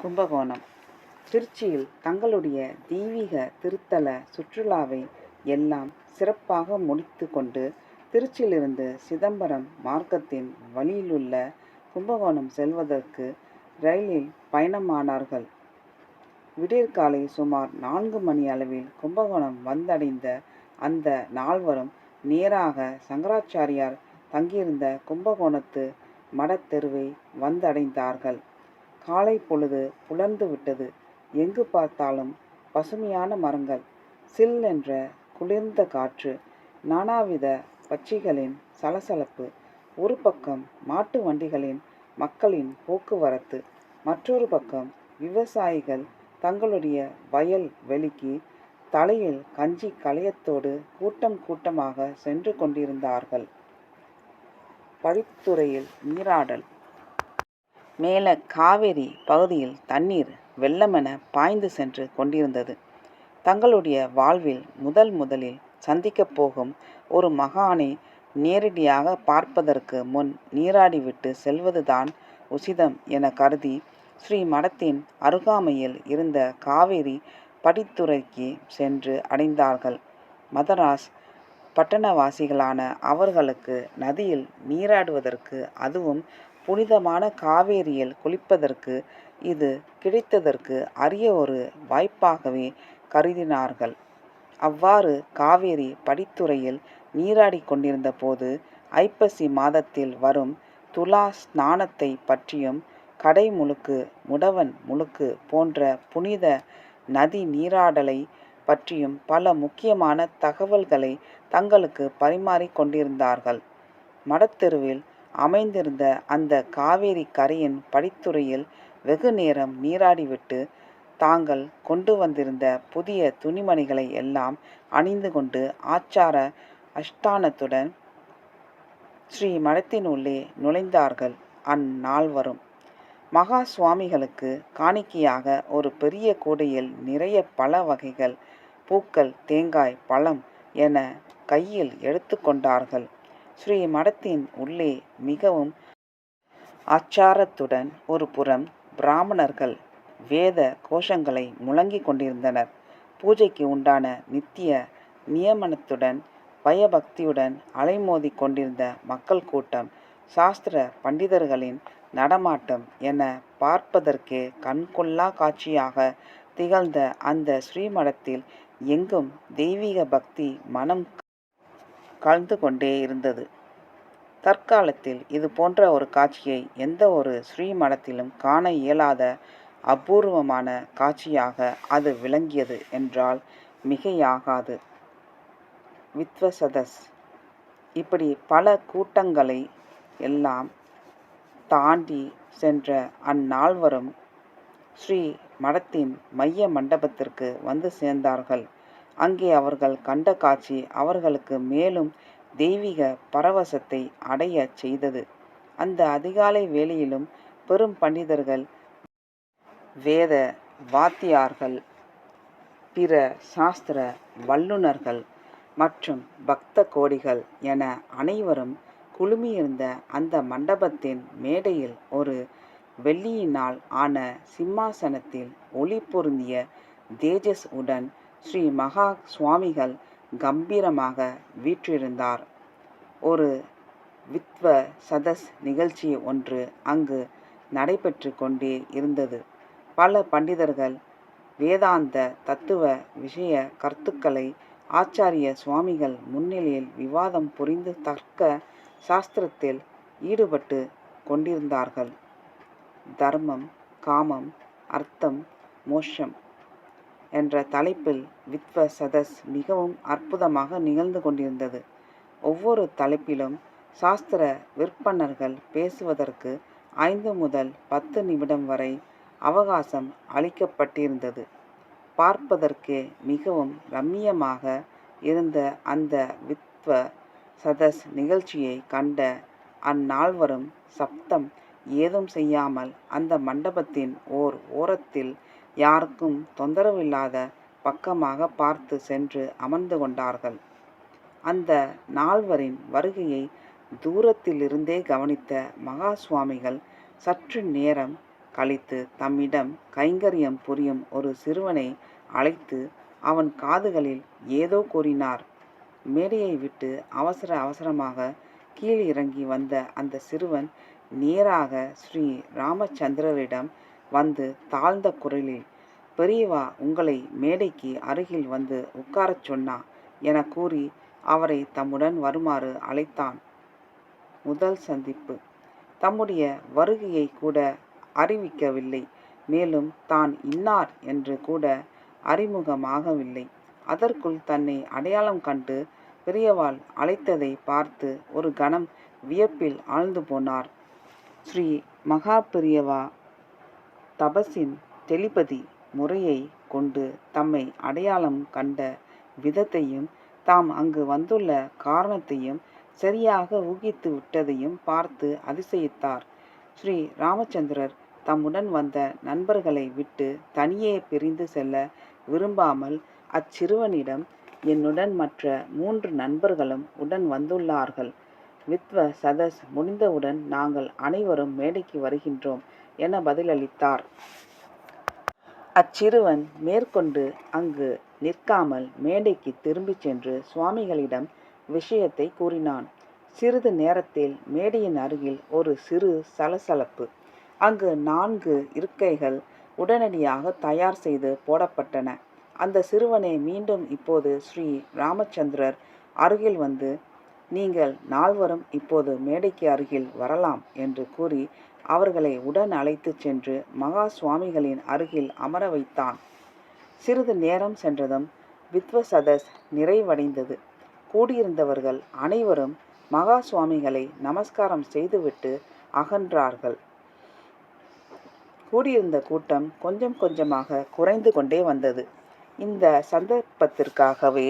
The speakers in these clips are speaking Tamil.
கும்பகோணம் திருச்சியில் தங்களுடைய தெய்வீக திருத்தல சுற்றுலாவை எல்லாம் சிறப்பாக முடித்து கொண்டு திருச்சியிலிருந்து சிதம்பரம் மார்க்கத்தின் வழியிலுள்ள கும்பகோணம் செல்வதற்கு ரயிலில் பயணமானார்கள். விடியற்காலை சுமார் நான்கு மணி அளவில் கும்பகோணம் வந்தடைந்த அந்த நால்வரும் நேராக சங்கராச்சாரியார் தங்கியிருந்த கும்பகோணத்து மடத்தெருவை வந்தடைந்தார்கள். காலை பொழுது புலர்ந்து விட்டது. எங்கு பார்த்தாலும் பசுமையான மரங்கள், சில் என்ற குளிர்ந்த காற்று, நானாவித பட்சிகளின் சலசலப்பு. ஒரு பக்கம் மாட்டு வண்டிகளின் மக்களின் போக்குவரத்து, மற்றொரு பக்கம் விவசாயிகள் தங்களுடைய வயல் வெளிக்கு தலையில் கஞ்சி களையத்தோடு கூட்டம் கூட்டமாக சென்று கொண்டிருந்தார்கள். படித்துறையில் நீராடல் மேலே காவிரி பகுதியில் தண்ணீர் வெள்ளமென பாய்ந்து சென்று கொண்டிருந்தது. தங்களுடைய வாழ்வில் முதல் முதலில் சந்திக்கப் போகும் ஒரு மகானை நேரடியாக பார்ப்பதற்கு முன் நீராடிவிட்டு செல்வதுதான் உசிதம் என கருதி ஸ்ரீ மடத்தின் அருகாமையில் இருந்த காவிரி படித்துறைக்கு சென்று அடைந்தார்கள். மதராஸ் பட்டணவாசிகளான அவர்களுக்கு நதியில் நீராடுவதற்கு அதுவும் புனிதமான காவேரியில் குளிப்பதற்கு இது கிடைத்ததற்கு அரிய ஒரு வாய்ப்பாகவே கருதினார்கள். அவ்வாறு காவேரி படித்துறையில் நீராடி கொண்டிருந்த போது ஐப்பசி மாதத்தில் வரும் துலா ஸ்நானத்தை பற்றியும் கடை முழுக்கு முடவன் முழுக்கு போன்ற புனித நதி நீராடலை பற்றியும் பல முக்கியமான தகவல்களை தங்களுக்கு பரிமாறிக் கொண்டிருந்தார்கள். மடத்தெருவில் அமைந்திருந்த அந்த காவேரி கரையின் படித்துறையில் வெகு நேரம் நீராடிவிட்டு தாங்கள் கொண்டு வந்திருந்த புதிய துணிமணிகளை எல்லாம் அணிந்து கொண்டு ஆச்சார அஷ்டானத்துடன் ஸ்ரீ மடத்தினுள்ளே நுழைந்தார்கள் அந்நால்வரும். மகா சுவாமிகளுக்கு காணிக்கையாக ஒரு பெரிய கூடையில் நிறைய பல வகைகள், பூக்கள், தேங்காய், பழம் என கையில் எடுத்துக்கொண்டார்கள் ஸ்ரீ மடத்தின் உள்ளே மிகவும் ஆச்சாரத்துடன் ஒரு புறம் பிராமணர்கள் வேத கோஷங்களை முழங்கிக் கொண்டிருந்தனர். பூஜைக்கு உண்டான நித்திய நியமனத்துடன் பயபக்தியுடன் அலைமோதிக் கொண்டிருந்த மக்கள் கூட்டம், சாஸ்திர பண்டிதர்களின் நடமாட்டம் என பார்ப்பதற்கே கண்கொள்ளாக் காட்சியாக திகழ்ந்த அந்த ஸ்ரீமடத்தில் எங்கும் தெய்வீக பக்தி மனம் கலந்து கொண்டே இருந்தது. தற்காலத்தில் இது போன்ற ஒரு காட்சியை எந்த ஒரு ஸ்ரீமடத்திலும் காண இயலாத அபூர்வமான காட்சியாக அது விளங்கியது என்றால் மிகையாகாது. வித்வசதஸ் இப்படி பல கூட்டங்களை எல்லாம் தாண்டி சென்ற அந்நால்வரும் ஸ்ரீ மடத்தின் மைய மண்டபத்திற்கு வந்து சேர்ந்தார்கள். அங்கே அவர்கள் கண்ட காட்சி அவர்களுக்கு மேலும் தெய்வீக பரவசத்தை அடையச் செய்தது. அந்த அதிகாலை வேளையிலும் பெரும் பண்டிதர்கள், வேத வாத்தியார்கள், பிற சாஸ்திர வல்லுனர்கள் மற்றும் பக்த கோடிகள் என அனைவரும் குழுமியிருந்த அந்த மண்டபத்தின் மேடையில் ஒரு வெள்ளியினால் ஆன சிம்மாசனத்தில் ஒளி பொருந்திய தேஜஸ் உடன் ஸ்ரீ மகா சுவாமிகள் கம்பீரமாக வீற்றிருந்தார். ஒரு வித்வ சதஸ் நிகழ்ச்சி ஒன்று அங்கு நடைபெற்று கொண்டே இருந்தது. பல பண்டிதர்கள் வேதாந்த தத்துவ விஷய கருத்துக்களை ஆச்சாரிய சுவாமிகள் முன்னிலையில் விவாதம் புரிந்து தர்க்க சாஸ்திரத்தில் ஈடுபட்டு கொண்டிருந்தார்கள். தர்மம், காமம், அர்த்தம், மோஷம் என்ற தலைப்பில் வித்வ சதஸ் மிகவும் அற்புதமாக நிகழ்ந்து கொண்டிருந்தது. ஒவ்வொரு தலைப்பிலும் சாஸ்திர விற்பனர்கள் பேசுவதற்கு ஐந்து முதல் பத்து நிமிடம் வரை அவகாசம் அளிக்கப்பட்டிருந்தது. பார்ப்பதற்கே மிகவும் ரம்மியமாக இருந்த அந்த வித்வ சதஸ் நிகழ்ச்சியை கண்ட அந்நால்வரும் சப்தம் ஏதும் செய்யாமல் அந்த மண்டபத்தின் ஓர் ஓரத்தில் யாருக்கும் தொந்தரவில்லாத பக்கமாக பார்த்து சென்று அமர்ந்து கொண்டார்கள். அந்த நால்வரின் வருகையை தூரத்திலிருந்தே கவனித்த மகா சுவாமிகள் சற்று நேரம் கழித்து தம்மிடம் கைங்கரியம் புரியும் ஒரு சிறுவனை அழைத்து அவன் காதுகளில் ஏதோ கூறினார் மேடையை விட்டு அவசர அவசரமாக கீழ் இறங்கி வந்த அந்த சிறுவன் நேராக ஸ்ரீ ராமச்சந்திரரிடம் வந்து தாழ்ந்த குரலில் பெரியவா உங்களை மேடைக்கு அருகில் வந்து உட்காரச் சொன்னா என கூறி அவரை தம்முடன் வருமாறு அழைத்தான். முதல் சந்திப்பு. தம்முடைய வருகையை கூட அறிவிக்கவில்லை. மேலும் தான் இன்னார் என்று கூட அறிமுகமாகவில்லை. அதற்குள் தன்னை அடையாளம் கண்டு பெரியவாள் அழைத்ததை பார்த்து ஒரு கணம் வியப்பில் ஆழ்ந்து போனார். ஸ்ரீ மகா பெரியவா தபசின் தெளிபதி முறையை கொண்டு தம்மை அடையாளம் கண்ட விதத்தையும் தாம் அங்கு வந்துள்ள காரணத்தையும் சரியாக ஊகித்து விட்டதையும் பார்த்து அதிசயித்தார். ஸ்ரீ ராமச்சந்திரர் தம்முடன் வந்த நண்பர்களை விட்டு தனியே பிரிந்து செல்ல விரும்பாமல் அச்சிறுவனிடம் என்னுடன் மற்ற மூன்று நண்பர்களும் உடன் வந்துள்ளார்கள். வித்வ சதஸ் முடிந்தவுடன் நாங்கள் அனைவரும் மேடைக்கு வருகின்றோம். என பதிலளித்தார். அச்சிறுவன் மேற்கொண்டு அங்கு நிற்காமல் மேடைக்கு திரும்பிச் சென்று சுவாமிகளிடம் விஷயத்தை கூறினான். சிறிது நேரத்தில் மேடையின் அருகில் ஒரு சிறு சலசலப்பு. அங்கு நான்கு இருக்கைகள் உடனடியாக தயார் செய்து போடப்பட்டன. அந்த சிறுவனை மீண்டும் இப்போது ஸ்ரீ ராமச்சந்திரர் அருகில் வந்து நீங்கள் நால்வரும் இப்போது மேடைக்கு அருகில் வரலாம் என்று கூறி அவர்களை உடன் அழைத்துச் சென்று மகா சுவாமிகளின் அருகில் அமர வைத்தான். சிறிது நேரம் சென்றதும் வித்வசதஸ் நிறைவடைந்தது. கூடியிருந்தவர்கள் அனைவரும் மகா சுவாமிகளை நமஸ்காரம் செய்துவிட்டு அகன்றார்கள். கூடியிருந்த கூட்டம் கொஞ்சம் கொஞ்சமாக குறைந்து கொண்டே வந்தது. இந்த சந்தர்ப்பத்திற்காகவே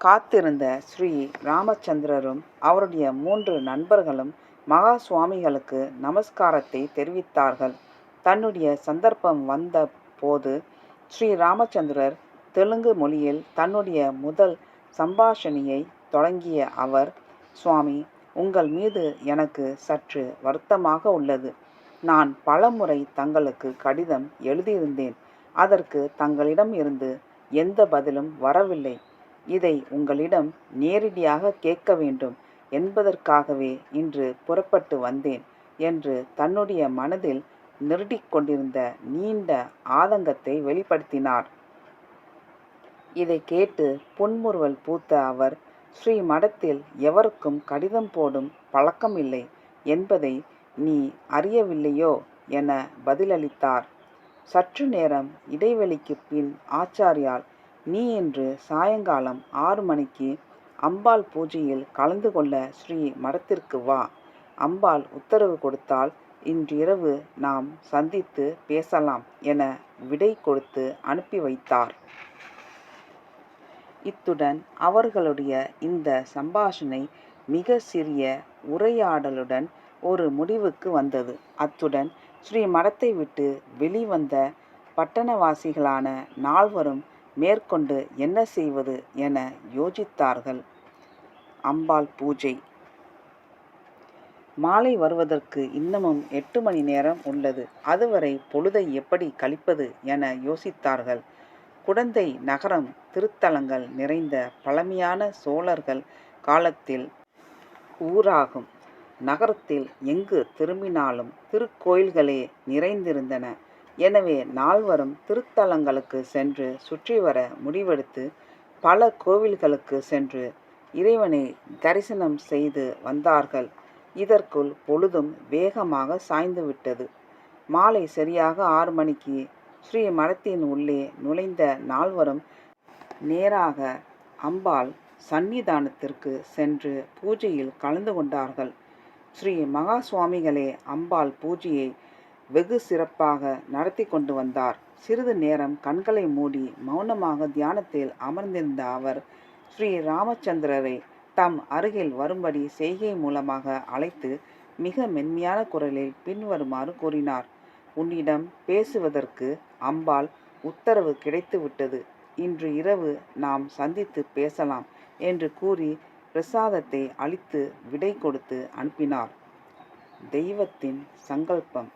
காத்திருந்த ஸ்ரீ ராமச்சந்திரரும் அவருடைய மூன்று நண்பர்களும் மகா சுவாமிகளுக்கு நமஸ்காரத்தை தெரிவித்தார்கள். தன்னுடைய சந்தர்ப்பம் வந்த போது ஸ்ரீ ராமச்சந்திரர் தெலுங்கு மொழியில் தன்னுடைய முதல் சம்பாஷணியை தொடங்கிய அவர் சுவாமி உங்கள் மீது எனக்கு சற்று வருத்தமாக உள்ளது. நான் பலமுறை தங்களுக்கு கடிதம் எழுதியிருந்தேன். அதற்கு தங்களிடம் இருந்து எந்த பதிலும் வரவில்லை. இதை உங்களிடம் நேரடியாக கேட்க வேண்டும். என்பதற்காகவே இன்று புறப்பட்டு வந்தேன் என்று தன்னுடைய மனதில் நிருடிக் கொண்டிருந்த நீண்ட ஆதங்கத்தை வெளிப்படுத்தினார். இதை கேட்டு புன்முறுவல் பூத்த அவர் ஸ்ரீ மடத்தில் எவருக்கும் கடிதம் போடும் பழக்கமில்லை என்பதை நீ அறியவில்லையோ? என பதிலளித்தார். சற்று நேரம் இடைவெளிக்கு பின் ஆச்சாரியால் நீ இன்று சாயங்காலம் ஆறு மணிக்கு அம்பாள் பூஜையில் கலந்து கொள்ள ஸ்ரீ மடத்திற்கு வா. அம்பாள் உத்தரவு கொடுத்தால் இன்றிரவு நாம் சந்தித்து பேசலாம் என விடை கொடுத்து அனுப்பி வைத்தார். இத்துடன் அவர்களுடைய இந்த சம்பாஷணை மிக சிறிய உரையாடலுடன் ஒரு முடிவுக்கு வந்தது. அத்துடன் ஸ்ரீ மடத்தை விட்டு வெளிவந்த பட்டணவாசிகளான நால்வரும் மேற்கொண்டு என்ன செய்வது என யோசித்தார்கள். அம்பாள் பூஜை. மாலை வருவதற்கு இன்னமும் எட்டு மணி நேரம் உள்ளது. அதுவரை பொழுதை எப்படி கழிப்பது என யோசித்தார்கள். குடந்தை நகரம் திருத்தலங்கள் நிறைந்த பழமையான சோழர்கள் காலத்தில் ஊராகும். நகரத்தில் எங்கு திரும்பினாலும் திருக்கோயில்களே நிறைந்திருந்தன. எனவே நால்வரும் திருத்தலங்களுக்கு சென்று சுற்றி வர முடிவெடுத்து பல கோவில்களுக்கு சென்று இறைவனை தரிசனம் செய்து வந்தார்கள். இதற்குள் பொழுதும் வேகமாக சாய்ந்துவிட்டது மாலை சரியாக ஆறு மணிக்கு ஸ்ரீ மடத்தின் உள்ளே நுழைந்த நால்வரும் நேராக அம்பாள் சந்நிதானத்திற்கு சென்று பூஜையில் கலந்து கொண்டார்கள். ஸ்ரீ மகா சுவாமிகளே அம்பாள் பூஜையை வெகு சிறப்பாக நடத்தி கொண்டு வந்தார். சிறிது நேரம் கண்களை மூடி மௌனமாக தியானத்தில் அமர்ந்திருந்த அவர் ஸ்ரீ ராமச்சந்திரரை தம் அருகில் வரும்படி செய்கை மூலமாக அழைத்து மிக மென்மையான குரலில் பின்வருமாறு கூறினார். உன்னிடம் பேசுவதற்கு அம்பாள் உத்தரவு கிடைத்துவிட்டது. இன்று இரவு நாம் சந்தித்து பேசலாம் என்று கூறி பிரசாதத்தை அளித்து விடை கொடுத்து அனுப்பினார். தெய்வத்தின் சங்கல்பம்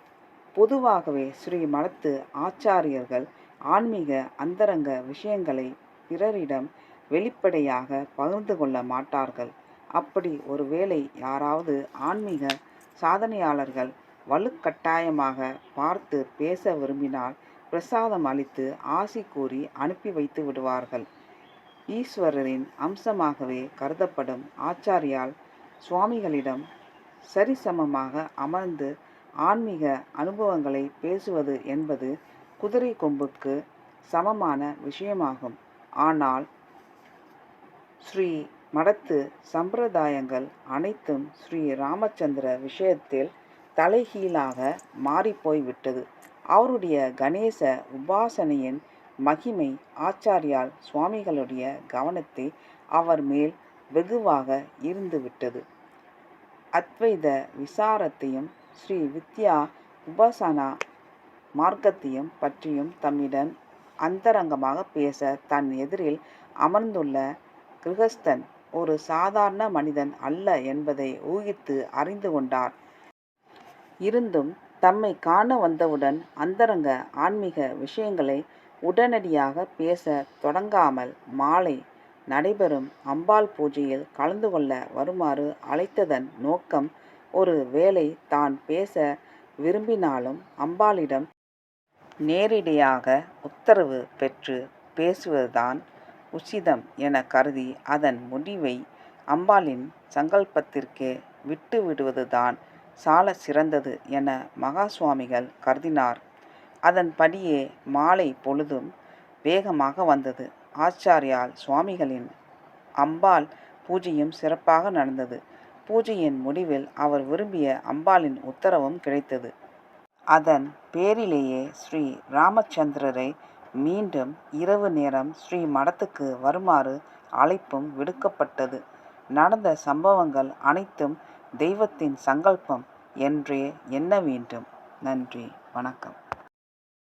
பொதுவாகவே ஸ்ரீ மலத்து ஆச்சாரியர்கள் ஆன்மீக அந்தரங்க விஷயங்களை பிறரிடம் வெளிப்படையாக பகிர்ந்து கொள்ள மாட்டார்கள். அப்படி ஒருவேளை யாராவது ஆன்மீக சாதனையாளர்கள் வலுக்கட்டாயமாக பார்த்து பேச விரும்பினால் பிரசாதம் அளித்து ஆசி கூறி அனுப்பி வைத்து விடுவார்கள். ஈஸ்வரரின் அம்சமாகவே கருதப்படும் ஆச்சாரியால் சுவாமிகளிடம் சரிசமமாக அமர்ந்து ஆன்மீக அனுபவங்களை பேசுவது என்பது குதிரை கொம்புக்கு சமமான விஷயமாகும். ஆனால் ஸ்ரீ மடத்து சம்பிரதாயங்கள் அனைத்தும் ஸ்ரீ ராமச்சந்திர விஷயத்தில் தலைகீழாக மாறிப்போய்விட்டது. அவருடைய கணேச உபாசனையின் மகிமை ஆச்சாரியால் சுவாமிகளுடைய கவனத்தை அவர் மேல் வெகுவாக இருந்துவிட்டது. அத்வைத விசாரத்தையும் ஸ்ரீ வித்யா உபாசனா மார்க்கத்தையும் பற்றியும் தம்மிடம் அந்தரங்கமாக பேச தன் எதிரில் அமர்ந்துள்ள கிரகஸ்தன் ஒரு சாதாரண மனிதன் அல்ல என்பதை ஊகித்து அறிந்து கொண்டார். இருந்தும் தம்மை காண வந்தவுடன் அந்தரங்க ஆன்மீக விஷயங்களை உடனடியாக பேச தொடங்காமல் மாலை நடைபெறும் அம்பாள் பூஜையில் கலந்து கொள்ள வருமாறு அழைத்ததன் நோக்கம் ஒரு வேளை தான் பேச விரும்பினாலும் அம்பாளிடம் நேரிடையாக உத்தரவு பெற்று பேசுவதுதான் உசிதம் என கருதி அதன் முடிவை அம்பாளின் சங்கல்பத்திற்கே விட்டு விடுவதுதான் சால சிறந்தது என மகா சுவாமிகள் கருதினார். அதன்படியே மாலை பொழுதும் வேகமாக வந்தது. ஆச்சாரியால் சுவாமிகளின் அம்பாள் பூஜையும் சிறப்பாக நடந்தது. பூஜையின் முடிவில் அவர் விரும்பிய அம்பாளின் உத்தரவும் கிடைத்தது. அதன் பேரிலேயே ஸ்ரீ ராமச்சந்திரரை மீண்டும் இரவு நேரம் ஸ்ரீ மடத்துக்கு வருமாறு அழைப்பும் விடுக்கப்பட்டது. நடந்த சம்பவங்கள் அனைத்தும் தெய்வத்தின் சங்கல்பம் என்றே எண்ண வேண்டும். நன்றி வணக்கம்.